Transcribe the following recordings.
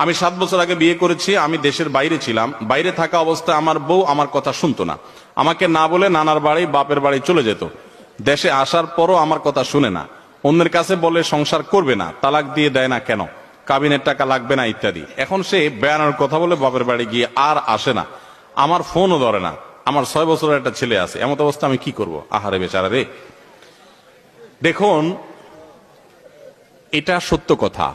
আমি সাত বছর আগে বিয়ে করেছি, আমি দেশের বাইরে ছিলাম। বাইরে থাকা অবস্থায় আমার বউ আমার কথা শুনতো না। আমাকে না বলে নানার বাড়ি, বাপের বাড়ি চলে যেত। দেশে আসার পরও আমার কথা শুনে না। অন্যের কাছে বলে সংসার করবে না, তালাক দিয়ে দেয় না কেন? কাবিনের টাকা লাগবে না, ইত্যাদি। এখন সে বেড়ানোর কথা বলে বাপের বাড়ি গিয়ে আর আসে না। আমার ফোনও ধরে না। আমার ছয় বছরের একটা ছেলে আছে। এমন অবস্থা আমি কি করব? আহারে বেচারা রে। দেখুন, এটা সত্য কথা।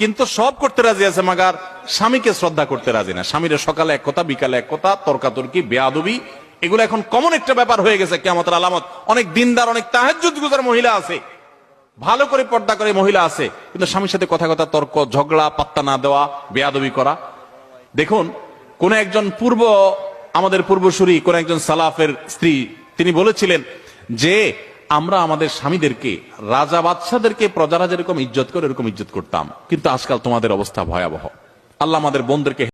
কিন্তু সব করতে রাজি আছে, মাগার স্বামীকে শ্রদ্ধা করতে রাজি না। স্বামীর সকালে এক কথা, বিকালে এক কথা, তর্কাতর্কি, বেয়াদবি, এগুলো এখন কমন একটা ব্যাপার হয়ে গেছে কেমতের আলামত। অনেক দিনদার, অনেক তাহাজ্জুদ গুজার মহিলা আছে। ভালো করে পর্দা করে মহিলা আছে, কিন্তু স্বামীর সাথে কথা কথা, তর্ক, ঝগড়া, পাত্তা না দেওয়া, বেয়াদবি করা। দেখুন, কোন একজন পূর্ব, আমাদের পূর্বসূরি, কোন একজন সালাফের স্ত্রী, তিনি বলেছিলেন যে আমরা আমাদের স্বামীদেরকে, রাজা বাদশাদেরকে, প্রজারা যেরকম ইজ্জত করে এরকম ইজ্জত করতাম। কিন্তু আজকাল তোমাদের অবস্থা ভয়াবহ। আল্লাহ আমাদের বোনদেরকে